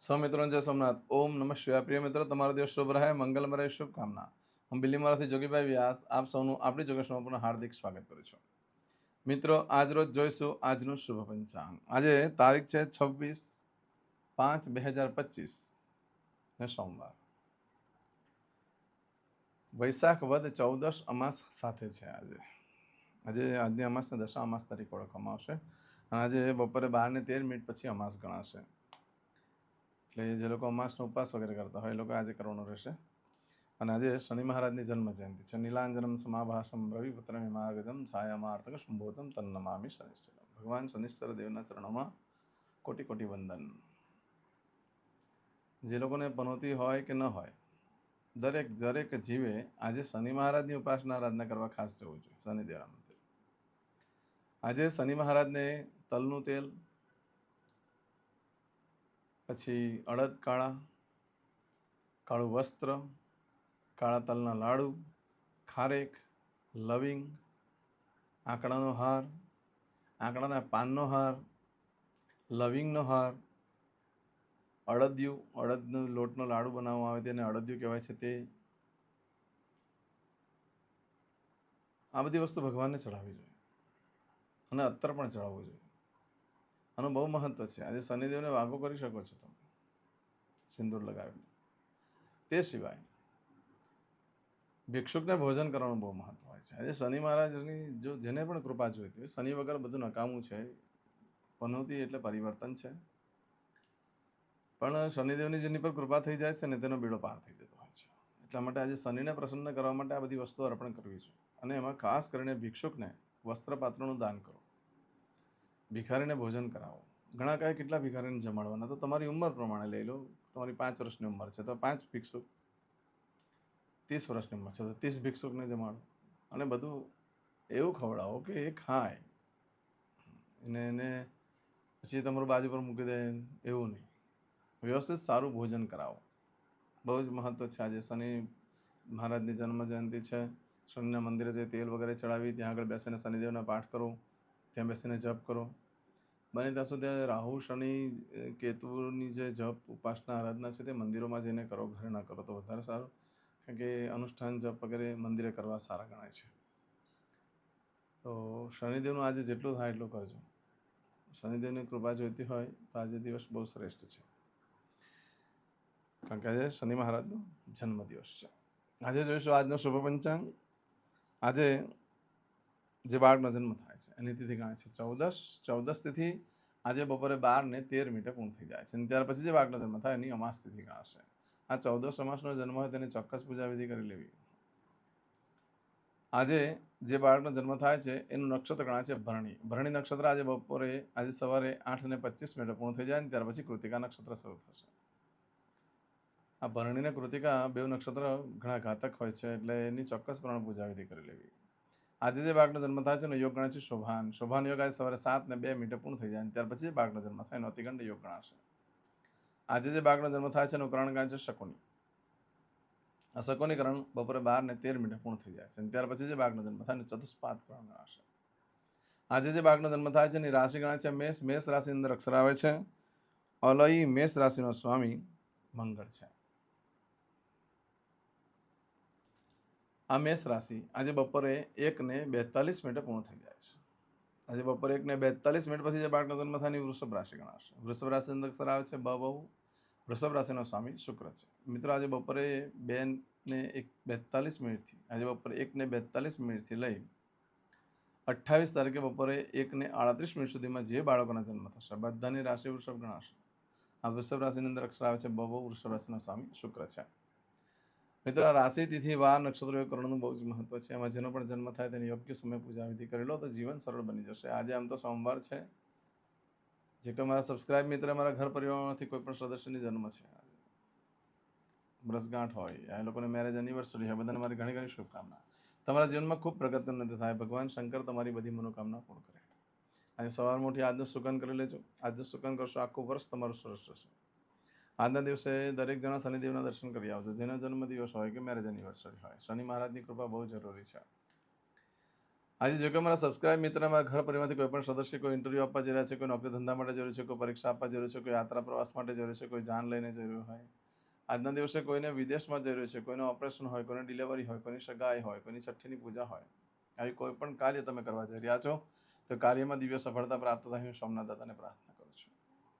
સૌ મિત્રોને જય સોમનાથ. ઓમ નમઃ શિવાય. પ્રિય મિત્રો, તમારો દિવસ શુભ રહે. મંગલમય શુભકામના. હું બિલીમારાથી જોગીભાઈ વ્યાસ. આપ સૌનું આપણી જોગેશમાં પણ હાર્દિક સ્વાગત કરું છું. મિત્રો આજ રોજ જોઈશું આજનું શુભ પંચાંગ. આજે તારીખ છે છવ્વીસ પાંચ બે હજાર પચીસ, ને સોમવાર. વૈશાખ વદ ચૌદશ અમાસ સાથે છે આજે. આજે આજની અમાસને દશા અમાસ તરીકે ઓળખવામાં આવશે. અને આજે બપોરે બાર ને તેર મિનિટ પછી અમાસ ગણાશે. એટલે જે લોકો અમાસનો ઉપવાસ વગેરે કરતા હોય, એ લોકો આજે કરવાનું રહેશે. અને આજે શનિ મહારાજની જન્મ છે. નીલાંજનમ સમાભાષમ રવિપુત્રમ હિમાગતમ છાયામાર્તક સંભોતમ તન્નમામી શનિશ્ચર ભગવાન શનિશ્ચર દેવના ચરણોમાં કોટી કોટી વંદન. જે લોકોને પનોતી હોય કે ન હોય, દરેક દરેક જીવે આજે શનિ મહારાજની ઉપાસના આરાધના કરવા ખાસ જવું જોઈએ. શનિદેવના મંદિર. આજે શનિ મહારાજને તલનું તેલ પછી અડદ કાળા, કાળું વસ્ત્ર, કાળા તલના લાડુ, ખારેક, લવિંગ, આંકડાનો હાર, આંકડાના પાનનો હાર, લવિંગનો હાર, અડદિયું, અડદનો લોટનો લાડુ બનાવવામાં આવે તેને અડદિયું કહેવાય છે તે. આ બધી વસ્તુ ભગવાનને ચડાવવી જોઈએ અને અત્તર પણ ચડાવવું જોઈએ. આનું બહુ મહત્વ છે. આજે શનિદેવને વાગો કરી શકો છો તમે. સિંદૂર લગાવીને. તે સિવાય ભિક્ષુકને ભોજન કરવાનું બહુ મહત્વ હોય છે. આજે શનિ મહારાજની જો જેને પણ કૃપા જોઈતી હોય, શનિ વગર બધું નકામું છે. પનોતી એટલે પરિવર્તન છે. પણ શનિદેવની જેની પર કૃપા થઈ જાય છે ને તેનો બીડો પાર થઈ જતો હોય છે. એટલા માટે આજે શનિને પ્રસન્ન કરવા માટે આ બધી વસ્તુઓ અર્પણ કરવી છે અને એમાં ખાસ કરીને ભિક્ષુકને વસ્ત્રપાત્રનું દાન કરો. ભિખારીને ભોજન કરાવો. ઘણા કાંઈ કેટલા ભિખારીને જમાડવાના તો તમારી ઉંમર પ્રમાણે લઈ લો. તમારી પાંચ વર્ષની ઉંમર છે. તો પાંચ ભિક્ષુક. ત્રીસ વર્ષની ઉંમર છે. તો ત્રીસ ભિક્ષુકને જમાડો. અને બધું એવું ખવડાવો કે એ ખાય. અને એને પછી તમારું બાજુ પર મૂકી દે. એવું નહીં. વ્યવસ્થિત સારું ભોજન કરાવો. બહુ જ મહત્ત્વ છે આજે. શનિ મહારાજની જન્મ જયંતિ છે. શનિના મંદિરે જે તેલ વગેરે ચડાવી, ત્યાં આગળ બેસીને શનિદેવના પાઠ કરો. ત્યાં બેસીને જપ કરો. બને ત્યાં સુધી રાહુ શનિ કેતુની જે જપ, ઉપાસના, આરાધના છે તે મંદિરોમાં જઈને કરો, ઘરે ના કરો તો વધારે સારું. કારણ કે અનુષ્ઠાન, જપ વગેરે મંદિરે કરવા સારા ગણાય છે. તો શનિદેવનું આજે જેટલું થાય એટલું કરજો. શનિદેવની કૃપા જોઈતી હોય તો આજે દિવસ બહુ શ્રેષ્ઠ છે. કારણ કે આજે શનિ મહારાજનો જન્મદિવસ છે. આજે જોઈશું આજનો શુભ પંચાંગ. આજે જે બાળકનો જન્મ થાય છે. એની તિથિ ગણાય છે ચૌદશ. ચૌદસ તિથિ આજે બપોરે બાર ને તેર મિનિટે પૂર્ણ થઈ જાય છે અને ત્યાર પછી જે બાળકનો જન્મ થાય એની અમાસ તિથિ ગણાશે. આ ચૌદશ અમાસનો જન્મ હોય તેની ચોક્કસ પૂજાવિધિ કરી લેવી. આજે જે બાળકનો જન્મ થાય છે એનું નક્ષત્ર ગણાય છે ભરણી. ભરણી નક્ષત્ર આજે બપોરે, આજે સવારે આઠ ને પચીસ મિનિટે પૂર્ણ થઈ જાય અને ત્યાર પછી કૃતિકા નક્ષત્ર શરૂ થશે. આ ભરણી અને કૃતિકા બે નક્ષત્ર ઘણા ઘાતક હોય છે એટલે એની ચોક્કસ પ્રમાણે પૂજાવિધિ કરી લેવી. આજે જે બાળકનો જન્મ થાય છે એનો યોગ ગણાય છે શોભાન. શોભાન યોગ આજે સવારે સાત ને બે મિનિટે પૂર્ણ થઈ જાય ત્યાર પછી જે બાળકનો જન્મ થાય. એનો અતિગંડ યોગ ગણાશે. આજે જે બાળકનો જન્મ થાય છે એનું કરણ ગણાય છે શકુની. આ શકુની કરણ બપોરે બાર ને તેર મિનિટે પૂર્ણ થઈ જાય છે ત્યાર પછી જે બાળકનો જન્મ થાય એનું ચતુષ્પાત કરણ ગણાશે. આજે જે બાળકનો જન્મ થાય છે એની રાશિ ગણાય છે મેષ. મેષ રાશિની અંદર અક્ષર આવે છે. અલય મેષ રાશિનો સ્વામી મંગળ છે. આ મેષ રાશિ આજે બપોરે એકને બેતાલીસ મિનિટે પૂર્ણ થઈ જાય છે. આજે બપોરે એક ને બેતાલીસ મિનિટ પછી જે બાળકનો જન્મ થાય વૃષભ રાશિ ગણાશે. વૃષભ રાશિ અંદર આવે છે બહુ વૃષભ રાશિનો સ્વામી શુક્ર છે. મિત્રો, આજે બપોરે બે ને એક બેતાલીસ મિનિટથી, આજે બપોરે એકને બેતાલીસ મિનિટથી લઈ અઠ્ઠાવીસ તારીખે બપોરે એકને આડત્રીસ મિનિટ સુધીમાં જે બાળકોના જન્મ થશે બધાની રાશિ વૃષભ ગણાશે. આ વૃષભ રાશિની અંદર અક્ષર આવે છે બહુ. વૃષભ રાશિનો સ્વામી શુક્ર છે. મિત્રો, આ રાશિ, તિથિ, વાર, નક્ષત્રો એ કરવાનું બહુ જ મહત્વ છે. એમાં જેનો પણ જન્મ થાય તેની યોગ્ય સમય પૂજા વિધિ કરી લો તો જીવન સરળ બની જશે. આજે આમ તો સોમવાર છે. જે કોઈ મારા સબસ્ક્રાઇબ મિત્ર, મારા ઘર પરિવારમાંથી કોઈ પણ સદસ્યની જન્મ છે. બ્રસગાંઠ હોય એ લોકોને મેરેજ એનિવર્સરી હોય બધાને મારી ઘણી ઘણી શુભકામના. તમારા જીવનમાં ખૂબ પ્રગતિ થાય. ભગવાન શંકર તમારી બધી મનોકામના પૂર્ણ કરે. આજે સવારમાં ઉઠી આજનું સુગન કરી લેજો. આજનું સુગન કરશો, આખું વર્ષ તમારું સરસ જશે. આજના દિવસે દરેક જણા શનિદેવના દર્શન કરી આવજો જેનો જન્મદિવસ હોય કે મેરેજ એનિવર્સરી હોય. શનિ મહારાજની કૃપા બહુ જરૂરી છે. આજે જો કે મારા સબસ્ક્રાઇબ મિત્રમાં ઘર પરિવારથી કોઈ પણ સદસ્ય કોઈ ઇન્ટરવ્યૂ આપવા જઈ રહ્યા છે, કોઈ નોકરી ધંધા માટે જરૂર છે, કોઈ પરીક્ષા આપવા જરૂર છે, કોઈ યાત્રા પ્રવાસ માટે જરૂર છે, કોઈ જાન લઈને જરૂર હોય. આજના દિવસે કોઈને વિદેશમાં જરૂર છે, કોઈને ઓપરેશન હોય, કોઈને ડિલિવરી હોય, કોઈની સગાઈ હોય, કોઈની છઠ્ઠીની પૂજા હોય, આવી કોઈ પણ કાર્ય તમે કરવા જઈ રહ્યા છો, તો કાર્યમાં દિવ્ય સફળતા પ્રાપ્ત થાય. હું સોમનાથ દાદાને પ્રાર્થના કરું છું.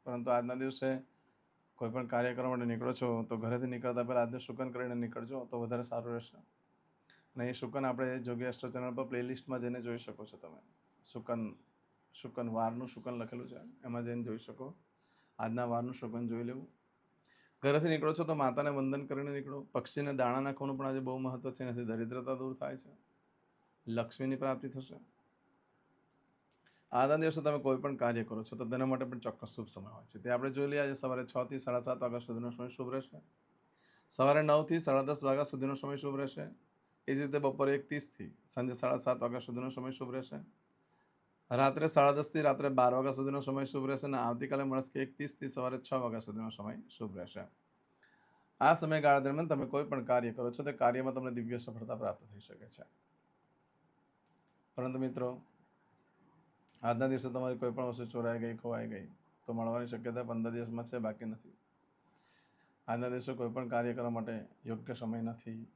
પરંતુ આજના દિવસે કોઈ પણ કાર્ય કરવા માટે નીકળો છો, તો ઘરેથી નીકળતા પહેલાં આજનું શુકન કરીને નીકળજો, તો વધારે સારું રહેશે. અને એ શુકન આપણે જોગી એસ્ટ્રો ચેનલ પર પ્લેલિસ્ટમાં જઈને જોઈ શકો છો તમે. શુકન શુકન વારનું શુકન લખેલું છે, એમાં જઈને જોઈ શકો. આજના વારનું શુકન જોઈ લેવું. ઘરેથી નીકળો છો તો માતાને વંદન કરીને નીકળો. પક્ષીને દાણા નાખવાનું પણ આજે બહુ મહત્ત્વ છે, એનાથી દરિદ્રતા દૂર થાય છે. લક્ષ્મીની પ્રાપ્તિ થશે. આજના દિવસે તમે કોઈ પણ કાર્ય કરો છો, તો તેના માટે પણ ચોક્કસ શુભ સમય હોય છે. તે આપણે જોઈ લઈએ આજે સવારે છ થી સાડા સાત વાગ્યા સુધીનો સમય શુભ રહેશે. સવારે નવથી સાડા દસ વાગ્યા સુધીનો સમય શુભ રહેશે. એ જ રીતે બપોરે એક ત્રીસથી સાંજે સાડા સાત વાગ્યા સુધીનો સમય શુભ રહેશે. રાત્રે સાડા દસથી રાત્રે બાર વાગ્યા સુધીનો સમય શુભ રહેશે અને આવતીકાલે મળશે એક ત્રીસથી સવારે છ વાગ્યા સુધીનો સમય શુભ રહેશે. આ સમયગાળા દરમિયાન તમે કોઈ પણ કાર્ય કરો છો, તે કાર્યમાં તમને દિવ્ય સફળતા પ્રાપ્ત થઈ શકે છે. પરંતુ મિત્રો આજના દિવસે તમારી કોઈ પણ વસ્તુ ચોરાઈ ગઈ, ખોવાઈ ગઈ, તો મળવાની શક્યતા પંદર દિવસમાં છે, બાકી નથી. આજના દિવસે કોઈ પણ કાર્ય કરવા માટે યોગ્ય સમય નથી.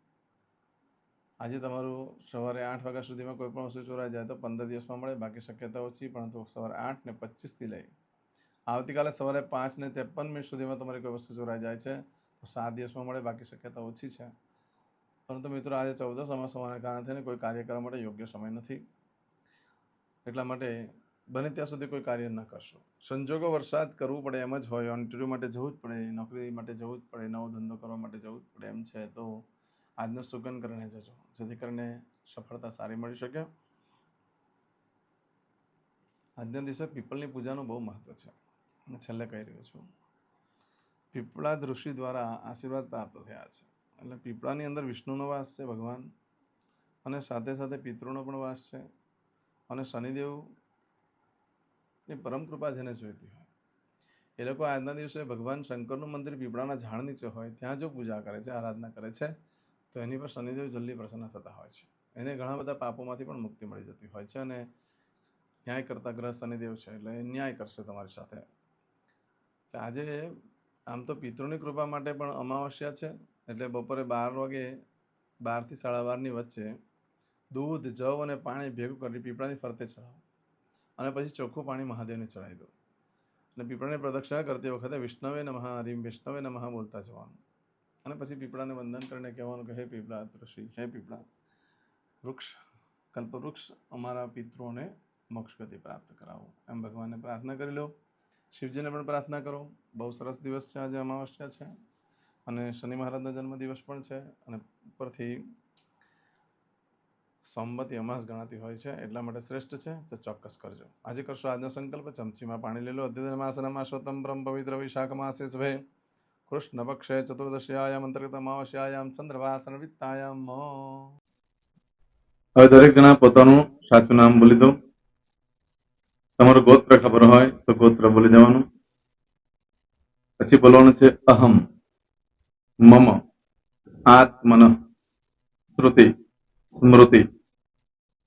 આજે તમારું સવારે આઠ વાગ્યા સુધીમાં કોઈ પણ વસ્તુ ચોરાઈ જાય તો પંદર દિવસમાં મળે, બાકી શક્યતા ઓછી પરંતુ સવારે આઠ ને પચીસથી લઈ. આવતીકાલે સવારે પાંચ ને ત્રેપન મિનિટ સુધીમાં તમારી કોઈ વસ્તુ ચોરાઈ જાય છે, તો સાત દિવસમાં મળે, બાકી શક્યતા ઓછી છે. પરંતુ મિત્રો, આજે ચૌદસ અમાસ હોવાના કારણે થઈને કોઈ કાર્ય કરવા માટે યોગ્ય સમય નથી. એટલા માટે બને ત્યાં સુધી કોઈ કાર્ય ન કરશો. સંજોગો વરસાદ કરવું પડે એમ જ હોય ઇન્ટરવ્યૂ માટે જવું જ પડે, નોકરી માટે જવું જ પડે, નવો ધંધો કરવા માટે જવું જ પડે એમ છે, તો આજનો સુગંધ કરીને જજો. જેથી કરીને સફળતા સારી મળી શકે. આજના દિવસે પીપળની પૂજાનું બહુ મહત્વ છે. હું છેલ્લે કહી રહ્યો છું. પીપળા ઋષિ દ્વારા આશીર્વાદ પ્રાપ્ત થયા છે. એટલે પીપળાની અંદર વિષ્ણુનો વાસ છે ભગવાન. અને સાથે સાથે પિતૃનો પણ વાસ છે. અને શનિદેવની પરમ કૃપા જેને જોઈતી હોય. એ લોકો આજના દિવસે ભગવાન શંકરનું મંદિર પીપળાના ઝાડ નીચે હોય, ત્યાં જો પૂજા કરે છે, આરાધના કરે છે, તો એની પર શનિદેવ જલ્દી પ્રસન્ન થતા હોય છે. એને ઘણા બધા પાપોમાંથી પણ મુક્તિ મળી જતી હોય છે અને ન્યાય કરતા ગ્રહ શનિદેવ છે એટલે એ ન્યાય કરશે તમારી સાથે. એટલે આજે આમ તો પિતૃની કૃપા માટે પણ અમાવસ્યા છે, એટલે બપોરે બાર વાગે બારથી સાડા બારની વચ્ચે દૂધ, જવ અને પાણી ભેગું કરી પીપળાની ફરતે ચડાવો અને પછી ચોખ્ખું પાણી મહાદેવને ચડાવી દો. અને પીપળાની પ્રદક્ષિણા કરતી વખતે વિષ્ણવે નમઃ હરિમ વિષ્ણવે નમઃ બોલતા જવાનું. અને પછી પીપળાને વંદન કરીને કહેવાનું કે, હે પીપળા, ઋષિ, હે પીપળા, વૃક્ષ, કલ્પવૃક્ષ, અમારા પિતૃઓને મોક્ષ ગતિ પ્રાપ્ત કરાવો. એમ ભગવાનને પ્રાર્થના કરી લો. શિવજીને પણ પ્રાર્થના કરો. બહુ સરસ દિવસ છે આજે, અમાવસ્યા છે. અને શનિ મહારાજનો જન્મદિવસ પણ છે. અને ઉપરથી સોમવતી અમાસ ગણાતી હોય છે, એટલા માટે શ્રેષ્ઠ છે, તો ચોક્કસ કરજો. આજે કરશો આજનો સંકલ્પ, ચમચીમાં પાણી લઈ લો, અદ્યતન માસનમાં શોતમ બ્રહ્મ પવિત્ર વિશાખ માસે શુભે. કૃષ્ણ પક્ષે ચતુર્દશીયાયામ અંતર્ગત અમાવસ્યાયામ ચંદ્રવાસન વિત્તાયામ. હવે દરેક જણા પોતાનું સાચું નામ બોલી દો. તમારું ગોત્ર ખબર હોય, તો ગોત્ર બોલી દેવાનું. પછી બોલવાનું છે, અહમ, મમ, આત્મન, શ્રુતિ, સ્મૃતિ.